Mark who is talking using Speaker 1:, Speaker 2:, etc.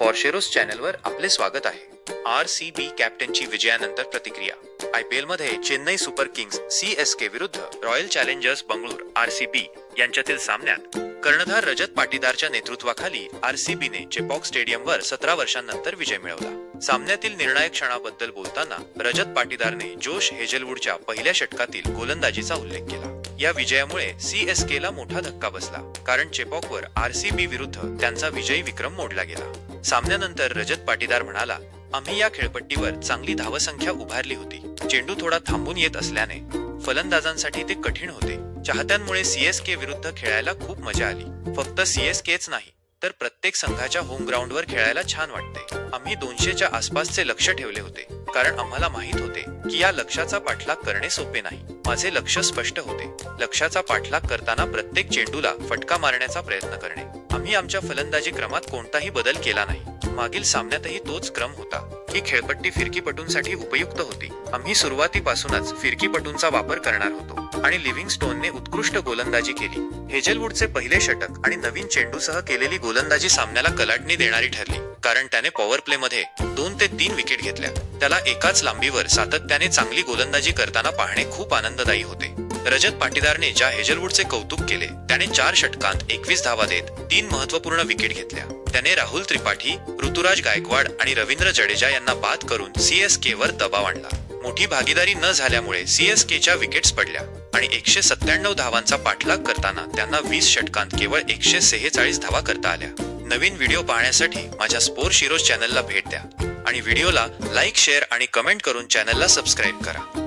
Speaker 1: पॉर्शेरोस चॅनलवर आपले स्वागत आहे. आर सी बी कॅप्टनची विजयानंतर प्रतिक्रिया. आय पी मध्ये Chennai super kings C S K विरुद्ध royal challengers Bangalore R C B यांच्यातील सामन्यात कर्णधार रजत पाटीदारच्या नेतृत्वाखाली आर सी बीने चेपॉक स्टेडियमवर सतरा वर्षांनंतर विजय मिळवला. सामन्यातील निर्णायक क्षणाबद्दल बोलताना रजत पाटीदारने जोश हेजलवूडच्या पहिल्या षटकातील गोलंदाजीचा उल्लेख केला. या विजयामुळे सी एस के ला मोठा धक्का बसला. कारण चेपॉकवर आर सी बी विरुद्ध त्यांचा विजयी विक्रम मोडला गेला. सामन्यानंतर रजत पाटीदार म्हणाला आम्ही या खेळपट्टीवर चांगली धावसंख्या उभारली होती. चेंडू थोडा थांबून येत असल्याने फलंदाजांसाठी ते कठीण होते. चाहत्यांमुळे सीएसके विरुद्ध खेळायला खूप मजा आली. फक्त सीएसकेच नाही तर प्रत्येक संघाच्या होम ग्राउंडवर खेळायला छान वाटते. आम्ही दोनशेच्या आसपासचे लक्ष ठेवले होते. कारण आम्हाला माहीत होते की या लक्ष्याचा पाठलाग करणे सोपे नाही. माझे लक्ष स्पष्ट होते. लक्ष्याचा पाठलाग करताना प्रत्येक चेंडूला फटका मारण्याचा प्रयत्न करणे. आम्ही आमच्या फलंदाजी क्रमात कोणताही बदल केला नाही. मागील सामन्यातही तोच क्रम होता. ही खेळपट्टी फिरकीपटूंसाठी उपयुक्त होती. आम्ही सुरुवातीपासूनच फिरकीपटूंचा वापर करणार होतो आणि लिव्हिंगस्टोनने उत्कृष्ट गोलंदाजी केली. हेजलवूडचे पहिले षटक आणि नवीन चेंडूसह केलेली गोलंदाजी सामन्याला कलाटणी देणारी ठरली. कारण त्याने पॉवर प्ले मध्ये दोन ते तीन विकेट घेतल्या. त्याला एकाच लांबीवर सातत्याने चांगली गोलंदाजी करताना पाहणे खूप आनंददायी होते. रजत पाटीदारने ज्या हेजलवूडचे कौतुक केले त्याने चार षटकांत एकवीस धावा देत तीन महत्त्वपूर्ण विकेट घेतल्या. त्याने राहुल त्रिपाठी ऋतुराज गायकवाड आणि रवींद्र जडेजा यांना बाद करून सीएसके वर दबाव आणला. मोठी भागीदारी न झाल्यामुळे सीएसकेच्या विकेट्स पडल्या आणि एकशे सत्त्याण्णव धावांचा पाठलाग करताना त्यांना वीस षटकांत केवळ एकशे सेहेचाळीस धावा करता आल्या. नवीन व्हिडिओ पाहण्यासाठी माझ्या स्पोर शिरोज चॅनलला भेट द्या. आणि व्हिडिओला लाईक शेअर आणि कमेंट करून चॅनलला सबस्क्राईब करा.